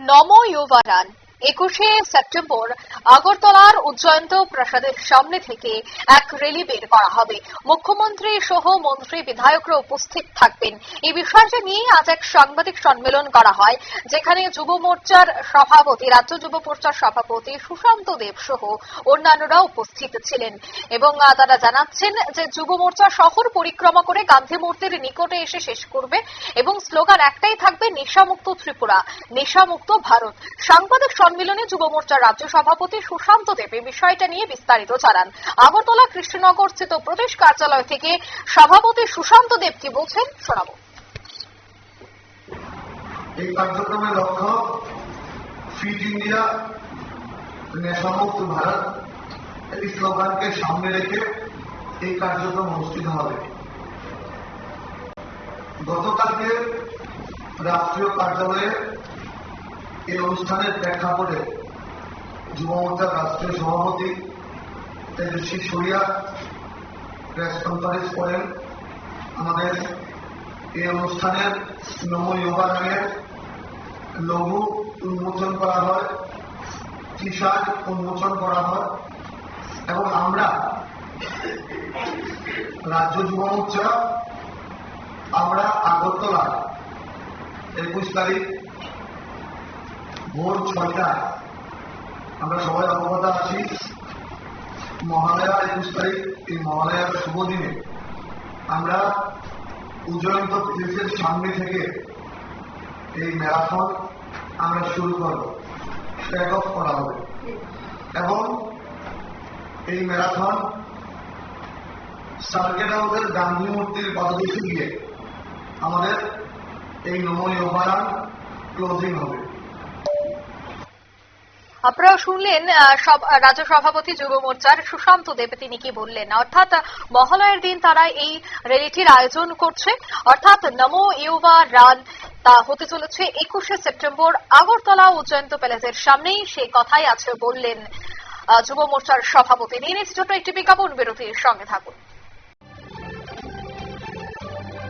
নম ইউভারান। একুশে সেপ্টেম্বর আগরতলার উজ্জয়ন্ত প্রাসাদের সামনে থেকে এক রেলি বের করা হবে। মুখ্যমন্ত্রী সহ মন্ত্রী বিধায়করা উপস্থিত থাকবেন। এই বিষয়টি নিয়ে আজ এক সাংবাদিক সম্মেলন করা হয়, যেখানে যুব মোর্চার সভাপতি, রাজ্য যুব মোর্চার সভাপতি সুশান্ত দেব সহ অন্যান্যরা উপস্থিত ছিলেন এবং তারা জানাচ্ছেন যে যুব মোর্চা শহর পরিক্রমা করে গান্ধী মূর্তির নিকটে এসে শেষ করবে এবং স্লোগান একটাই থাকবে, নেশামুক্ত ত্রিপুরা, নেশামুক্ত ভারত। সাংবাদিক সম্মেলনে যুব মোর্চার রাজ্য সভাপতি সুশান্ত দেব এই বিষয়টা নিয়ে বিস্তারিত জানান। আগরতলা কৃষ্ণনগর স্থিত প্রদেশ কার্যালয় থেকে সভাপতি সুশান্ত দেব কি বলছেন শোনাবো। এই কার্যক্রমের লক্ষ্য ফিট ইন্ডিয়া নেশামুক্ত ভারত, এই স্লোগানকে সামনে রেখে এই কার্যক্রম অনুষ্ঠিত হবে। গতকালকে রাষ্ট্রীয় কার্যালয়ে এই অনুষ্ঠানের প্রেক্ষাপটে যুব মোর্চার রাষ্ট্রীয় সভাপতি তেজস্বী সরিয়া প্রেস কনফারেন্স করেন। আমাদের এই অনুষ্ঠানের নম যোগানের লঘু উন্মোচন করা হয় টি শার্ট উন্মোচন করা হয় এবং আমরা রাজ্য যুব মোর্চা, আমরা আগরতলা, একুশ তারিখ ভোর ছয়টা। আমরা সবাই অবগত আছি, মহালয়া একুশ তারিখ, এই মহালয়ার শুভ দিনে আমরা উজ্জয়ন্ত প্লেসের সামনে থেকে এই ম্যারাথন আমরা শুরু করব ট্যাক অফ করা হবে। এবং এই ম্যারাথন সার্কেট হাউসের গান্ধী মূর্তির পাদদেশে গিয়ে আমাদের এই নমনীয় বায়ান ক্লোজিং হবে। আপনারা শুনলেন রাজ্য সভাপতি যুব মোর্চার সুশান্ত দেব তিনি কি বললেন। অর্থাৎ, মহালয়ের দিন তারা এই র্যালিটির আয়োজন করছে। অর্থাৎ, নমো ইউবা রান, তা হতে চলেছে একুশে সেপ্টেম্বর আগরতলা উজ্জয়ন্ত প্যালেসের সামনেই। সেই কথাই আছে বললেন যুব মোর্চার সভাপতি। নিয়ে ছোট্ট একটি বিজ্ঞাপন, বিরতির সঙ্গে থাকুন।